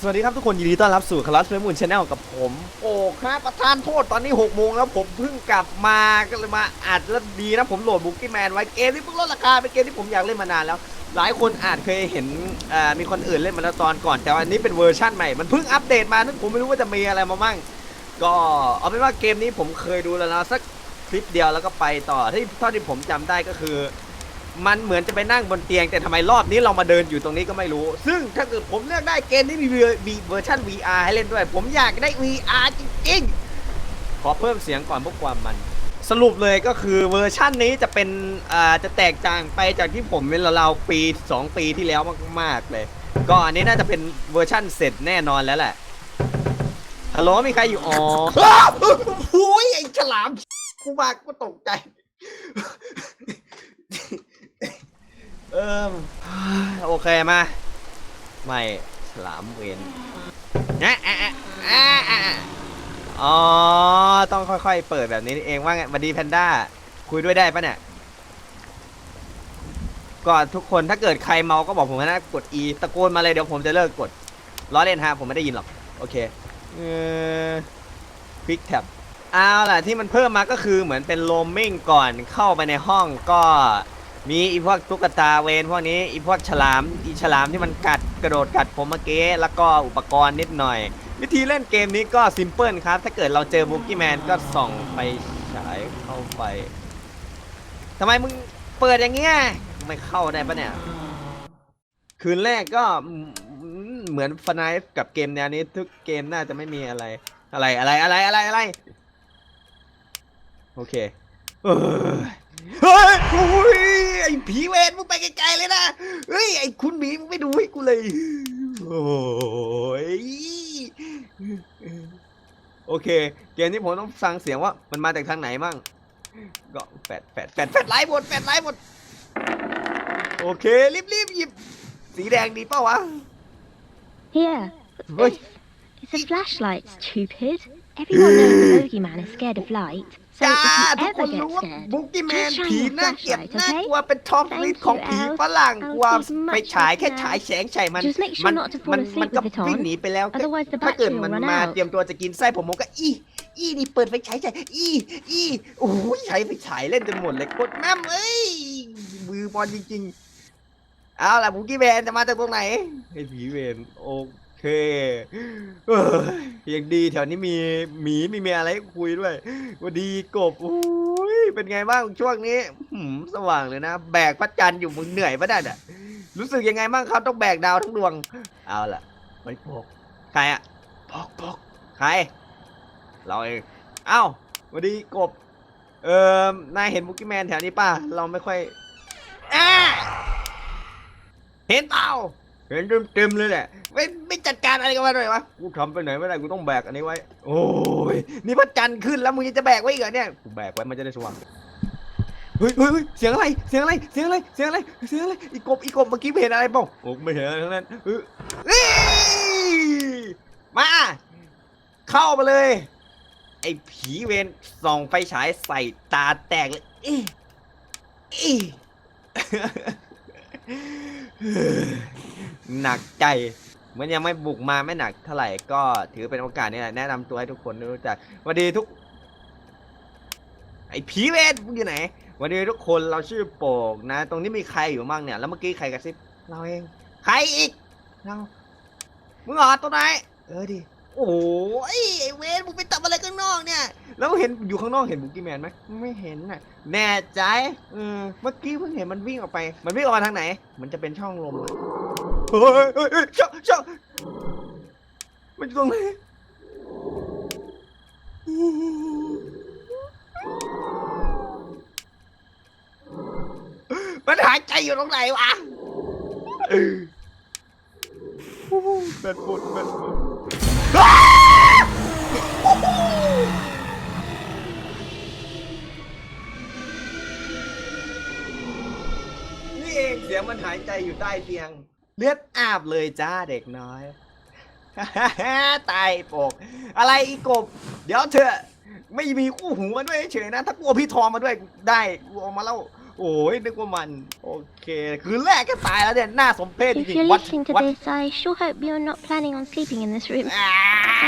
สวัสดีครับทุกคนยินดีต้อนรับสู่คลาสเฟมูนชาแนลกับผม โอ้ครับประธานโทษตอนนี้6โมงแล้วผมเพิ่งกลับมาก็เลยมาอัดแล้วดีนะผมโหลดบุกกี้แมนไว้เกมที่เพิ่งลดราคาเป็นเกมที่ผมอยากเล่นมานานแล้ว หลายคนอาจเคยเห็นอ่ามีคนอื่นเล่นมาแล้วตอนก่อน แต่อันนี้เป็นเวอร์ชั่นใหม่ มันเพิ่งอัปเดตมาซึ่งผมไม่รู้ว่าจะมีอะไรมามั่งก็เอาเป็นว่าเกมนี้ผมเคยดูแล้วนะสักคลิปเดียวแล้วก็ไปต่อที่เท่าที่ผมจำได้ก็คือ มันเหมือนจะไปนั่งบนเตียง แต่ทำไมรอบนี้เรามาเดินอยู่ตรงนี้ก็ไม่รู้ ซึ่งถ้าเกิดผมเลือกได้เกมที่มีมีเวอร์ชัน VR ให้เล่นด้วย ผมอยากได้ VR จริงๆ ขอเพิ่มเสียงก่อนเพื่อความมัน สรุปเลยก็คือเวอร์ชันนี้จะเป็นอ่าจะแตกต่างไปจากที่ผมเป็นเราวๆปี 2 ปีที่แล้วมากๆเลย ก็อันนี้น่าจะเป็นเวอร์ชั่นเสร็จแน่นอนแล้วแหละฮัลโหลมีใครอยู่อ๋อโอ้ยไอ้ฉลามกูมากูตกใจ เออโอเคมาไม่ฉลามเวนนะอะอะอะอะอ๋อ ต้องค่อยๆ เปิดแบบนี้เองว่าไงมาดีแพนด้า คุยด้วยได้ปะเนี่ย ก็ทุกคนถ้าเกิดใครเมา ก็บอกผมนะกด E ตะโกนมาเลยเดี๋ยวผมจะเลิกกด ล้อเล่นฮะผมไม่ได้ยินหรอก โอเค เออควิกแท็บเอาล่ะที่มันเพิ่มมาก็คือเหมือนเป็นโลมมิ่งก่อนเข้าไปในห้องก็ มีอีพวกตุ๊กตาเวนพวกนี้อีพวกฉลามอีฉลามที่มันกัดกระโดดกัดผมเมื่อกี้แล้วก็อุปกรณ์นิดหน่อย วิธีเล่นเกมนี้ก็ซิมเพิลครับ ถ้าเกิดเราเจอบุกกี้แมนก็ส่องไปฉายเข้าไปทำไมมึงเปิดอย่างเงี้ยไม่เข้าได้ปะเนี่ย คืนแรกก็เหมือนฟนายกับเกมแนวนี้ทุกเกมน่าจะไม่มีอะไร อะไรอะไรอะไรอะไรอะไรโอเค เออเฮ้ยโอ้ยไอ้ผีเวรมึงไปไกลๆเลยนะ เฮ้ยไอ้คุณหมีมึงไม่ดูให้กูเลย โอ้ยโอเค เกมนี้ผมต้องฟังเสียงว่ามันมาจากทางไหนมั่ง ก็แฟดแฟดแฟดแฟดไลฟ์หมดแฟดไลฟ์หมด โอเครีบๆหยิบ สีแดงดีเปล่าวะ Here. Oi. It's, it's a flashlight, stupid. Everyone knows the bogeyman is scared of light. So จ้า if ทุ you กคน ever รู้ get ว่า scared, บุกกี้แมน just shine ผี your น่าเกลียด flashlight, น่า okay? กลัวเป็นท็อป Thank ลิสของ you, ผี Al. ฝรั่ง I'll กลัว keep much ไปฉายแค่ better ฉายแสงใส่มัน Just make sure มัน not to fall มัน asleep มันก็ with it on. วิ่งหนีไปแล้ว Otherwise the ถ้าเกิด battery มัน will run มา out. เตรียมตัวจะกินไส้ผมผมก็อีอีนี่เปิดไฟฉายใส่อีอีโอ้ยใช้ไฟฉายเล่นจนหมดเลยกดแม่มเอ้ยมือบอลจริงๆ เอาล่ะบุกกี้แมนจะมาจากตรงไหนไอ้ผีเวนโอ เคเอ้ยยังดีแถวนี้มีหมีมีเมียอะไรให้คุยด้วยสวัสดีกบโอ้ยเป็นไงบ้างช่วงนี้หืมสว่างเลยนะ แบกพระจันทร์อยู่มึงเหนื่อยปะเนี่ยน่ะรู้สึกยังไงบ้างครับต้องแบกดาวทั้งดวง เอาล่ะไม่พกใครอะพกพกใคร เราเองเอ้าสวัสดีกบ เออนายเห็นบุกกี้แมนแถวนี้ป่ะเราไม่ค่อยอ่าเห็นเปล่า เห็นเต็มๆเลยแหละ ไม่ไม่จัดการอะไรกันมาหน่อยวะ กูทำไปไหนไม่ได้กูต้องแบกอันนี้ไว้ โอ้ย นี่พระจันทร์ขึ้นแล้วมึงยังจะแบกไว้อีกเหรอเนี่ย กูแบกไว้มันจะได้สว่าง เฮ้ยเฮ้ยเฮ้ยเสียงอะไร เสียงอะไร เสียงอะไร เสียงอะไร เสียงอะไร อีกบอีกบเมื่อกี้ไม่เห็นอะไรเปล่าโอ้ไม่เห็นอะไรทั้งนั้นเออเอ้ยมา เข้ามาเลย ไอ้ผีเวรส่องไฟฉายใส่ตาแตกเลยเอ๊ะเอ๊ะ หนักใจมันยังไม่บุกมาไม่หนักเท่าไหร่ก็ถือเป็นโอกาสนี่แหละแนะนำตัวให้ทุกคนได้รู้จักสวัสดีทุก ไอ้ผีเวรมึงอยู่ไหนสวัสดีทุกคนเราชื่อโป่งนะ ตรงนี้มีใครอยู่มั่งเนี่ย แล้วเมื่อกี้ใครกระซิบเราเอง ใครอีกเรามึงเหรอตัวไหนเออดิโอ้ยไอ้เวนมึงไปทำอะไรข้างนอกเนี่ย แล้วเห็นอยู่ข้างนอกเห็นบุกกี้แมนไหมไม่เห็นน่ะ แน่ใจเออเมื่อกี้เพิ่งเห็นมันวิ่งออกไป มันวิ่งออกมาทางไหน มันจะเป็นช่องลมอะ เฮ้ยเฮ้ยเฮ้ยช่องช่องมันอยู่ตรงไหนมันหายใจอยู่ตรงไหนวะเออแบนหมดแบนหมดนี่เองเสียงมันหายใจอยู่ใต้เตียง เลือด อาบเลยจ้าเด็กน้อย ตายปก อะไรอีกบ เดี๋ยวเธอ ไม่มีคู่หูมาด้วยเฉยนะ ถ้ากลัวพี่ทอมมาด้วยได้กูเอามาแล้ว โอ้ยนึกว่ามัน โอเค คืนแรกก็ตายแล้วเนี่ย น่าสมเพชจ If ริง you're ๆวัด listening to วัด this, I sure hope you're not planning on sleeping in this room. อ่า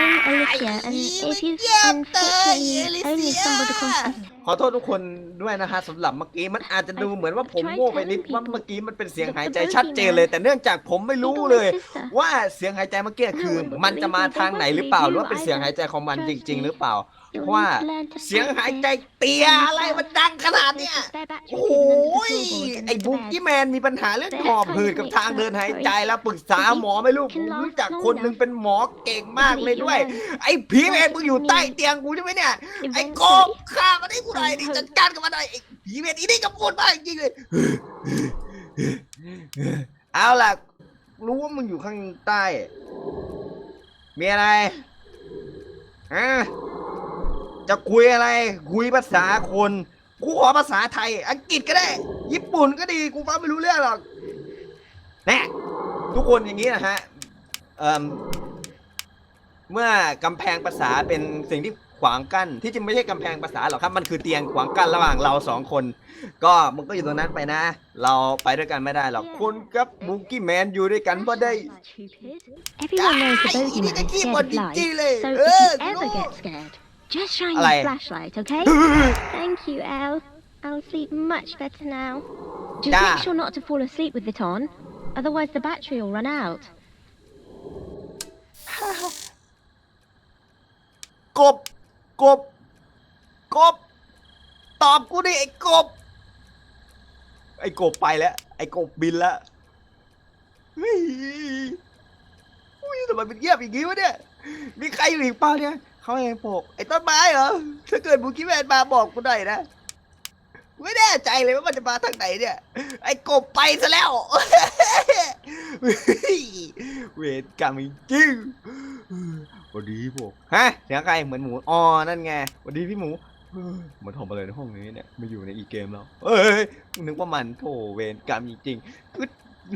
I'm Alicia, and if you've unfortunately only stumbled across this ขอโทษทุกคนด้วยนะฮะสำหรับเมื่อกี้มันอาจจะดูเหมือนว่าผมโง่ไปนิดว่าเมื่อกี้มันเป็นเสียงหายใจชัดเจนเลย แต่เนื่องจากผมไม่รู้เลย sister. ว่าเสียงหายใจเมื่อกี้คือ มันจะมาทางไหนหรือเปล่าหรือว่าเป็นเสียงหายใจของมันจริง ๆ หรือเปล่า You'll เพราะว่าเสียงหายใจเตียอะไรมันดังขนาดเนี้ยโอ้ยไอ้บุกกี้แมนมีปัญหาเรื่องหอบหืดกับทางเดินหายใจแล้วปรึกษาหมอไหม่รู้ผมรู้จักคนหนึ่งเป็นหมอเก่งมากเลยด้วย ไอ้ผีแมนมึงอยู่ใต้เตียงกูใช่ไหมเนี่ยไอ้กบ Eventually, ฆ่ามันให้กูหน่อยดิจัดการกับมันหน่อยไอ้ผีเวรอีนี่กับพูดมากจริงเลยเอาล่ะ รู้ว่ามึงอยู่ข้างใต้ มีอะไรฮะ จะคุยอะไรคุยภาษาคน กูขอภาษาไทย อังกฤษก็ได้ ญี่ปุ่นก็ดีกูฟังไม่รู้เรื่องหรอกแน่ทุกคนอย่างนี้นะฮะเอ่มเมื่อกำแพงภาษาเป็นสิ่งที่ขวางกั้นที่จริงไม่ใช่กำแพงภาษาหรอกครับ มันคือเตียงขวางกั้นระหว่างเราสองคน ก็มึงก็อยู่ตรงนั้นไปนะ เราไปด้วยกันไม่ได้หรอกคุณกับบุกกี้แมนอยู่ด้วยกันเพราะได้ Stupid. Everyone knows the อีนี่ bogeyman ก็ is ขี้ scared บ่น of จ light. ริงๆเลย So เอ if อ you ever รู้ get scared, just shine Alay. your flashlight, okay? Thank you, Al. I'll sleep much better now. Just Da. make sure not to fall asleep with it on, otherwise the battery will run out. กบ กบ กบ ตอบกูดิไอ้กบ ไอ้กบไปแล้ว ไอ้กบบินแล้วเฮ้ยอุ้ยทำไมเป็นเงียบอย่างงี้วะเนี่ย มีใครอยู่อีกเปล่าเนี่ย เขาเองปกไอ้ต้นไม้เหรอถ้าเกิดบุกี้แมนมาบอกกูหน่อยนะไม่แน่ใจเลยว่ามันจะมาทางไหนเนี่ย ไอ้กบไปซะแล้ว เวรกรรมจริงสวัสดีพวกฮะเสียงใครเหมือนหมูอ๋อนั่นไงสวัสดีพี่หมูเฮ้ยมาทำอะไรในห้องนี้เนี่ยมาอยู่ในอีเกมแล้วเอ้ยนึกว่ามันโถเวรกรรมจริงๆคือ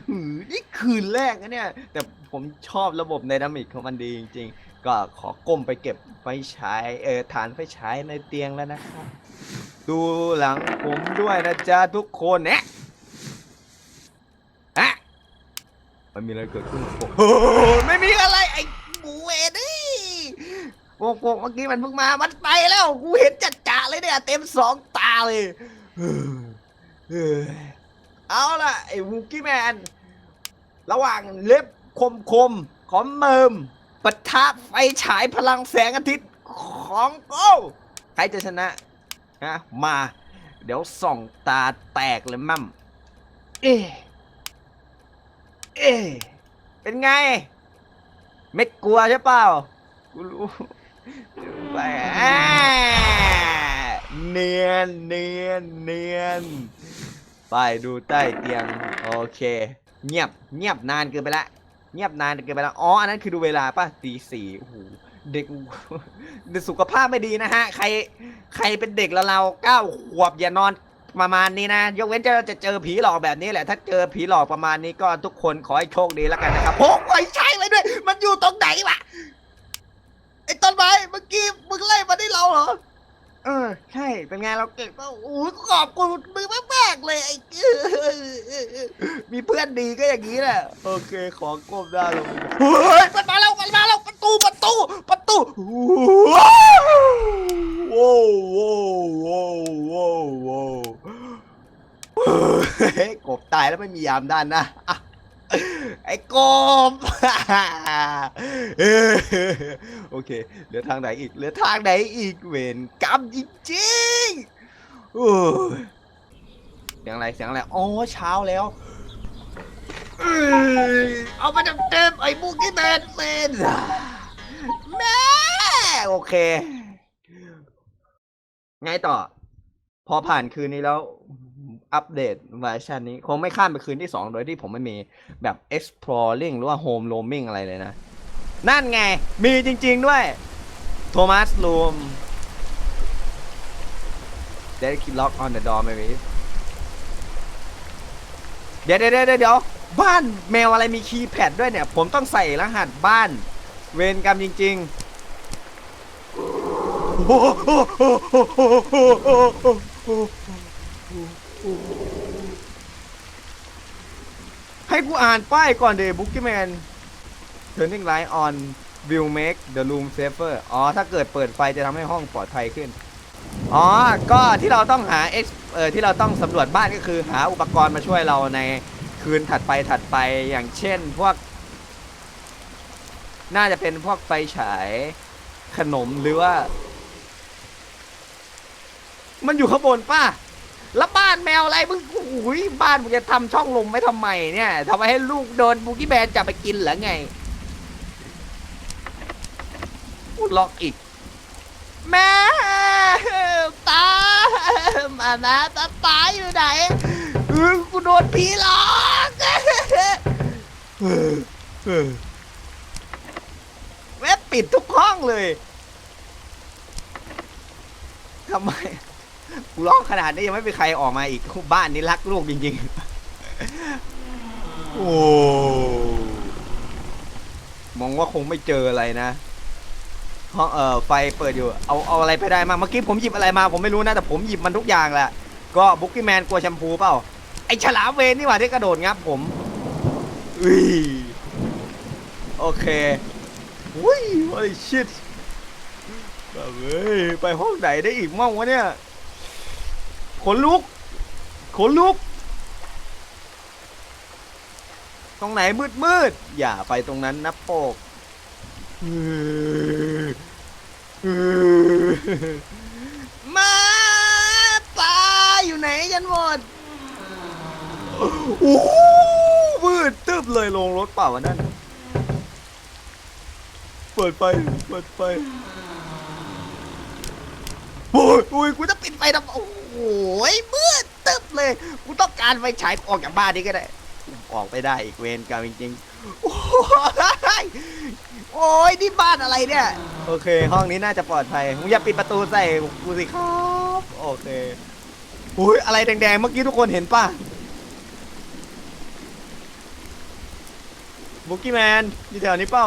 หือนี่คืนแรกนะเนี่ย แต่ผมชอบระบบไดนามิกของมันดีจริงๆ ก็ขอก้มไปเก็บไฟฉายเออฐานไฟฉายในเตียงแล้วนะครับ ดูหลังผมด้วยนะจ๊ะทุกคนเนี่ยอะมันมีอะไรเกิดขึ้นกับผมโอ้โหไม่มีอะไรไอ้บูเวนนี่โกโกเมื่อกี้มันเพิ่งมา มันไปแล้ว กูเห็นจัดจ่าเลยเนี่ย เต็มสองตาเลยเฮ้ยเอาล่ะ ไอ้วูกี้แมน ระหว่างเล็บคมคมของเมิม ปะทะไฟฉายพลังแสงอาทิตย์ของโก้ใครจะชนะฮะมา เดี๋ยวส่องตาแตกเลยมั่มเอ๊ะเอ๊ะเป็นไง ไม่กลัวใช่เปล่ากูรู้ไปอ่าเนียนเนียนเนียนไปดูใต้เตียง โอเค เงียบเงียบนานเกินไปละ เงียบนานเกินไปละอ๋อ อันนั้นคือดูเวลาป่ะตีสี่โอ้โห เด็กเด็กสุขภาพไม่ดีนะฮะ ใคร ใครเป็นเด็กแล้วเราเก้าขวบอย่านอนประมาณนี้นะ ยกเว้นจะจะเจอผีหลอกแบบนี้แหละ ถ้าเจอผีหลอกประมาณนี้ก็ทุกคนขอให้โชคดีแล้วกันนะครับพกไว้ใช้ไว้ด้วย มันอยู่ตรงไหนวะ ไอ้ต้นไม้เมื่อกี้มึงไล่มาได้เราเหรอ เออ ใช่เป็นไงเราเก่งป่ะโอ้ยขอบคุณมึงมากๆเลยไอ้มีเพื่อนดีก็อย่างนี้แหละ โอเคขอก้มหน้าลงเฮ้ยมันมาแล้วมันมาแล้วประตูประตูประตูว้าวว้าวว้าวว้าวว้าวเฮ้ยกบตายแล้วไม่มียามด้านหนะ ไอ้กบโอเค เหลือทางไหนอีก เหลือทางไหนอีกเวรกรรมจริงๆโอ้เสียงอะไร เสียงอะไร อ๋อ เช้าแล้วเอามาเต็มๆไอ้บุกี้แมนเป็นแม่โอเค ไงต่อ พอผ่านคืนนี้แล้ว อัปเดตเวอร์ชันนี้ คงไม่ข้ามไปคืนที่ 2 โดยที่ผมไม่มีแบบ exploring หรือว่า home roaming อะไรเลยนะ นั่นไง มีจริง ๆ ด้วยโทมัสลูม Dead kid lock on the door maybe เดี๋ยวเดี๋ยวเดี๋ยวเดี๋ยวบ้านแมวอะไรมีคีย์แพดด้วยเนี่ย ผมต้องใส่รหัสบ้าน เวรกรรมจริง ๆ ให้กูอ่านป้ายก่อนเดบุ๊กกี้แมน turning light on will make the room safer อ๋อ ถ้าเกิดเปิดไฟจะทำให้ห้องปลอดภัยขึ้น อ๋อ ก็ที่เราต้องหา X เอ่อที่เราต้องสำรวจบ้านก็คือหาอุปกรณ์มาช่วยเราในคืนถัดไปถัดไปอย่างเช่นพวก น่าจะเป็นพวกไฟฉายขนมหรือว่า มันอยู่ข้างบนป้า แล้วบ้านแมวอะไรมึงโอ้ยบ้านมึงจะทำช่องลมไว้ทำไมเนี่ยทำไมให้ลูกโดนบุกี้แบนจับไปกินเหรอไงพูดล็อกอีก แม่ตามานะตาตาอยู่ไหนกูโดนผีหลอกแม่ปิดทุกห้องเลยทำไม กูร้องขนาดนี้ยังไม่มีใครออกมาอีกบ้านนี้รักลูกจริงๆ โอ้มองว่าคงไม่เจออะไรนะห้องเอ่อไฟเปิดอยู่ เอาเอาอะไรไปได้มาเมื่อกี้ผมหยิบอะไรมา ผมไม่รู้นะ แต่ผมหยิบมันทุกอย่างแหละ ก็บุ๊กกี้แมนกลัวแชมพูเปล่า ไอฉลามเวนนี่หว่าที่กระโดดงับผมอุ้ยโอเคอุ้ย holy shit แบบเฮ้ยไปห้องไหนได้อีกมั่งวะเนี่ย ขนลุก ขนลุก ตรงไหนมืดมืด อย่าไปตรงนั้นนะโปกมาตาอยู่ไหนกันหมดโอ้โหมืดตึบเลยลงรถเปล่าวะนั่นเปิดไฟ เปิดไฟ โอ้ยโอ้ยกูจะปิดไฟทำโอ้โหมืดตึ๊บเลย กูต้องการไฟฉายออกจากบ้านนี้ก็ได้ ออกไปได้อีกเวรกรรมจริงๆ โอ้ยโอ้ยนี่บ้านอะไรเนี่ย โอเค ห้องนี้น่าจะปลอดภัยมึงอย่าปิดประตูใส่กูสิครับ โอเคอุ้ยอะไรแดงๆ เมื่อกี้ทุกคนเห็นป่ะบุกกี้แมนอยู่แถวนี้เปล่า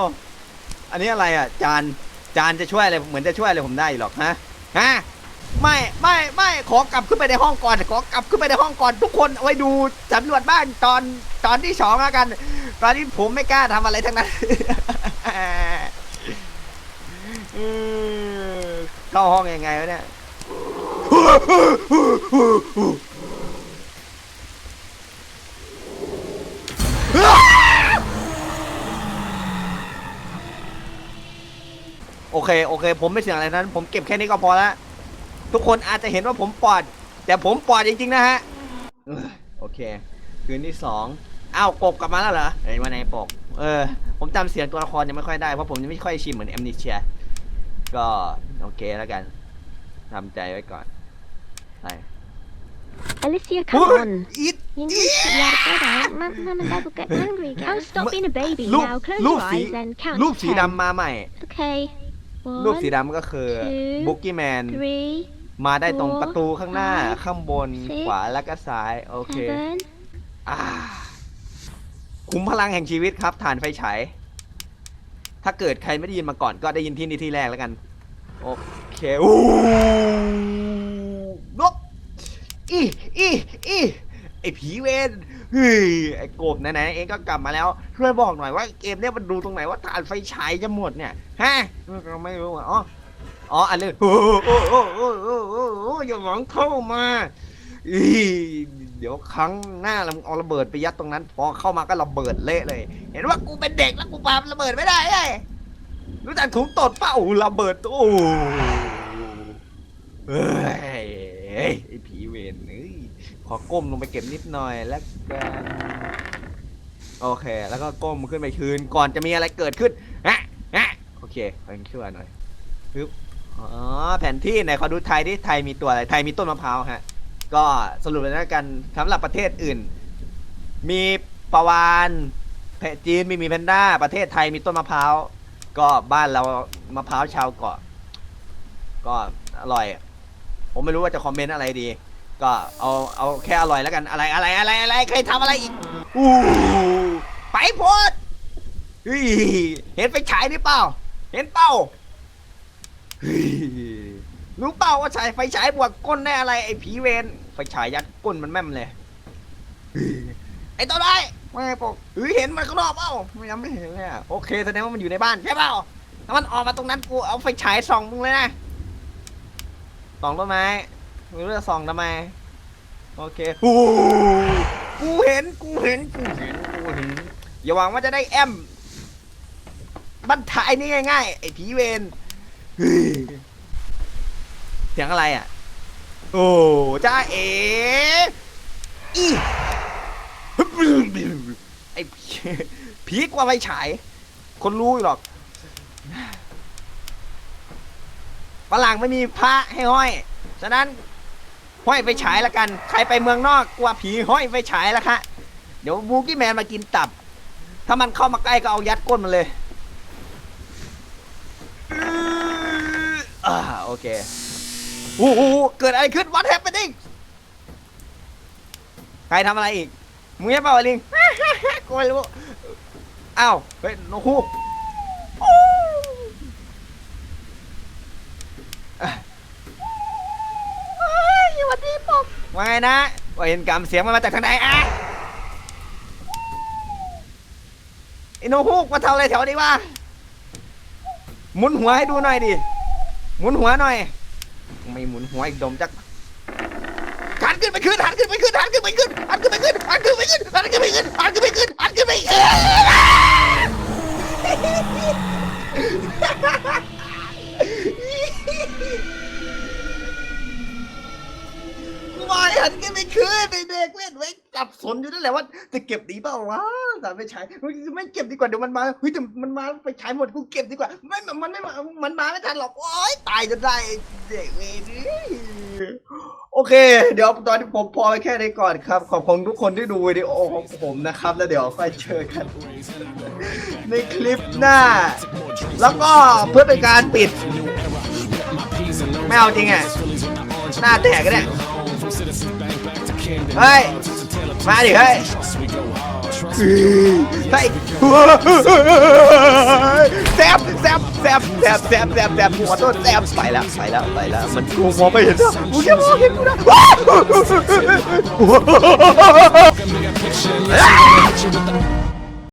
อันนี้อะไรอะ จาน จานจะช่วยอะไร เหมือนจะช่วยอะไรผมได้หรอกฮะ ฮะ ไม่ไม่ไม่ขอกลับขึ้นไปในห้องก่อนขอกลับขึ้นไปในห้องก่อนทุกคนเอาไว้ดูสำรวจบ้านตอนตอนที่สองแล้วกัน ตอนนี้ผมไม่กล้าทำอะไรทั้งนั้นเออเข้าห้องยังไงวะเนี่ยโอเค โอเค ผมไม่เสียงอะไรนั้น ผมเก็บแค่นี้ก็พอแล้ว ทุกคนอาจจะเห็นว่าผมปลอด แต่ผมปลอดจริงๆนะฮะเอ้ยโอเค คืนที่สองอ้าวกบกลับมาแล้วเหรอไอ้วันไหนปกเออ ผมจำเสียงตัวละครยังไม่ค่อยได้ เพราะผมยังไม่ค่อยชินเหมือนแอมนิเชีย ก็โอเคแล้วกันทำใจไว้ก่อนไป Alicia, เฮ้ come ย on. อีท You need to get out of bed out. Mum, Mum and Dad will get angry again. Oh, stop being a baby รูป now. Close รูป your สี eyes and count รูป to สี ten. ดำมาใหม่ Okay. รูปสี One, ดำก็คือ two, บุกกี้แมน three, มาได้ตรง four, ประตูข้างหน้า five, ข้างบน six, ขวาแล้วก็ซ้าย โอเค seven. อ่าคุ้มพลังแห่งชีวิตครับฐานไฟฉาย ถ้าเกิดใครไม่ได้ยินมาก่อนก็ได้ยินที่นี่ที่แรกแล้วกัน โอเคอู้นกอีอีอีไอผีเวนเฮ้ยไอกบไหนๆเองก็กลับมาแล้วช่วยบอกหน่อยว่าเกมเนี้ยมันดูตรงไหนว่าฐานไฟฉายจะหมดเนี่ยฮะเราไม่รู้อะอ๋อ อ๋ออันนี้โอ้โอ้โอ้โอ้โอ้โอ้โอ้อย่าหวังเข้ามาอีเดี๋ยวครั้งหน้าเราเอาระเบิดไปยัดตรงนั้น พอเข้ามาก็ระเบิดเละเลย เห็นว่ากูเป็นเด็กแล้วกูปาระเบิดไม่ได้ไงรู้จักถุงตดเป้าระเบิดโอ้เฮ้ยไอ้ผีเวรเอ้ยขอก้มลงไปเก็บนิดหน่อยแล้วกันโอเค แล้วก็ก้มขึ้นไปคืนก่อนจะมีอะไรเกิดขึ้นฮะฮะโอเคไปช่วยหน่อยปึ๊บ อ๋อแผนที่ไหนขอดูไทยดิไทยมีตัวอะไรไทยมีต้นมะพร้าวฮะก็สรุปเลยนะกันสำหรับประเทศอื่น มีปลาวานแพจีนมีมีแพนด้า ประเทศไทยมีต้นมะพร้าวก็บ้านเรามะพร้าวชาวเกาะ ก็อร่อย ผมไม่รู้ว่าจะคอมเมนต์อะไรดี ก็เอาเอาแค่อร่อยแล้วกันอะไรอะไรอะไรอะไรใครทำอะไรอีกอู้ไปโพดเฮ้ยเห็นไฟฉายหรือเปล่า เห็นเป้า รู้เปล่าว่าฉายไฟฉายบวกก้นได้อะไรไอ้ผีเวนไฟฉายยัดก้นมันแม่มเลยไอ้ตัวไรายไม่ปกเฮ้ยเห็นมันข้างนอกเปล่าไม่ยังไม่เห็นเลยอะโอเคแสดงว่ามันอยู่ในบ้านใช่เปล่าถ้ามันออกมาตรงนั้นกูเอาไฟฉายส่องมึงเลยนะส่องต้นไม้มึงรู้จะส่องทำไมโอเคโอ้โหกูเห็นกูเห็นกูเห็นกูเห็นอย่าหวังว่าจะได้แอมบันทายนี่ง่ายๆไอ้ผีเวน เสียงอะไรอะ โอ้จ้าเอ๋อีไอ้ผีกว่าไฟฉาย คนรู้หรอกฝรั่งไม่มีพระให้ห้อย ฉะนั้นห้อยไฟฉายละกัน ใครไปเมืองนอกกลัวผีห้อยไฟฉายละคะ เดี๋ยวบูกี้แมนมากินตับ ถ้ามันเข้ามาใกล้ก็เอายัดก้นมันเลย ออ่าโอเคโอ้โหเกิดอะไรขึ้น What happening ใครทำอะไรอีก มึงยังเปล่าลิง กูไม่รู้ อ้าว เฮ้ยนกฮูกโอ้อะเฮ้ยสวัสดีผมว่าไงนะว่าเห็นกำเสียงมันมาจากทางไหนอะไอ้นกฮูกมาทำอะไรแถวนี้วะหมุนหัวให้ดูหน่อยดิ หมุนหัวหน่อย ไม่หมุนหัวอีกดมจักหันขึ้นไปขึ้นหันขึ้นไปขึ้นหันขึ้นไปขึ้นหันขึ้นไปขึ้นหันขึ้นไปขึ้นหันขึ้นไปขึ้นหันขึ้นไปขึ้นหันขึ้นไปขึ้นไม่หันขึ้นไปขึ้นไอเด็กเล่นไว้จับสนอยู่นั่นแหละว่าจะเก็บดีเปล่าวะ แต่ไม่ใช้ไม่เก็บดีกว่าเดี๋ยวมันมาเฮ้ยแต่มันมาไปใช้หมดกูเก็บดีกว่า ไม่มันไม่มามันมาไม่ทันหรอกโอ๊ยตายจนได้เด็กเวนี่โอเค เดี๋ยวตอนนี้ผมพอไปแค่นี้ก่อนครับ ขอบคุณทุกคนที่ดูวิดีโอของผมนะครับ แล้วเดี๋ยวค่อยเจอกัน ในคลิปหน้า แล้วก็เพื่อเป็นการปิดไม่เอาจริงอะหน้าแตกก็ได้เฮ้ย มาดิเฮ้ย เฮ้ยแซบแซบแซบแซบแซบแซบแซบหัวต้นแซบไปแล้วไปแล้วไปแล้วมันกูมองไม่เห็นนะกูแค่มองเห็นกูนะว้าว Picture with the